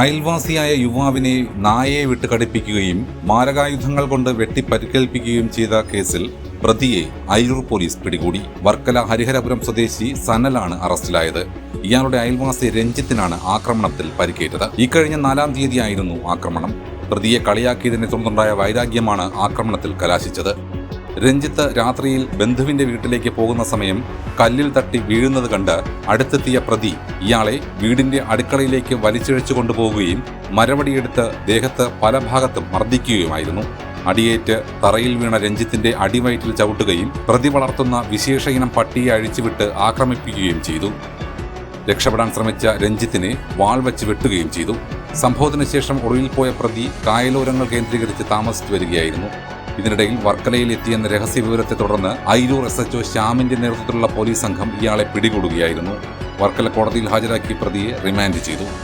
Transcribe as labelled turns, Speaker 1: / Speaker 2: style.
Speaker 1: അയൽവാസിയായ യുവാവിനെ നായയെ വിട്ട് കടിപ്പിക്കുകയും മാരകായുധങ്ങൾ കൊണ്ട് വെട്ടി പരിക്കേൽപ്പിക്കുകയും ചെയ്ത കേസിൽ പ്രതിയെ അയിരൂർ പോലീസ് പിടികൂടി. വർക്കല ഹരിഹരപുരം സ്വദേശി സനലാണ് അറസ്റ്റിലായത്. ഇയാളുടെ അയൽവാസി രഞ്ജിത്തിനാണ് ആക്രമണത്തിൽ പരിക്കേറ്റത്. ഇക്കഴിഞ്ഞ നാലാം തീയതിയായിരുന്നു ആക്രമണം. പ്രതിയെ കളിയാക്കിയതിനെ തുടർന്നുണ്ടായ വൈരാഗ്യമാണ് ആക്രമണത്തിൽ കലാശിച്ചത്. രഞ്ജിത്ത് രാത്രിയിൽ ബന്ധുവിന്റെ വീട്ടിലേക്ക് പോകുന്ന സമയം കല്ലിൽ തട്ടി വീഴുന്നത് കണ്ട് അടുത്തെത്തിയ പ്രതി ഇയാളെ വീടിന്റെ അടുക്കളയിലേക്ക് വലിച്ചിഴച്ചു കൊണ്ടുപോവുകയും മരവടിയെടുത്ത് ദേഹത്ത് പല ഭാഗത്തും മർദ്ദിക്കുകയുമായിരുന്നു. അടിയേറ്റ് തറയിൽ വീണ രഞ്ജിത്തിന്റെ അടിവയറ്റിൽ ചവിട്ടുകയും പ്രതി വളർത്തുന്ന വിശേഷ ഇനം പട്ടിയെ അഴിച്ചുവിട്ട് ആക്രമിപ്പിക്കുകയും ചെയ്തു. രക്ഷപ്പെടാൻ ശ്രമിച്ച രഞ്ജിത്തിനെ വാൾ വെച്ച് വെട്ടുകയും ചെയ്തു. സംഭവത്തിന് ശേഷം ഒളിവിൽ പോയ പ്രതി കായലോരങ്ങൾ കേന്ദ്രീകരിച്ച് താമസിച്ചു വരികയായിരുന്നു. ഇതിനിടയിൽ വർക്കലയിൽ എത്തിയെന്ന രഹസ്യ വിവരത്തെ തുടർന്ന് ഐരൂർ എസ് എച്ച്ഒ ശ്യാമിന്റെ നേതൃത്വത്തിലുള്ള പോലീസ് സംഘം ഇയാളെ പിടികൂടുകയായിരുന്നു. വർക്കല കോടതിയിൽ ഹാജരാക്കി പ്രതിയെ റിമാൻഡ് ചെയ്തു.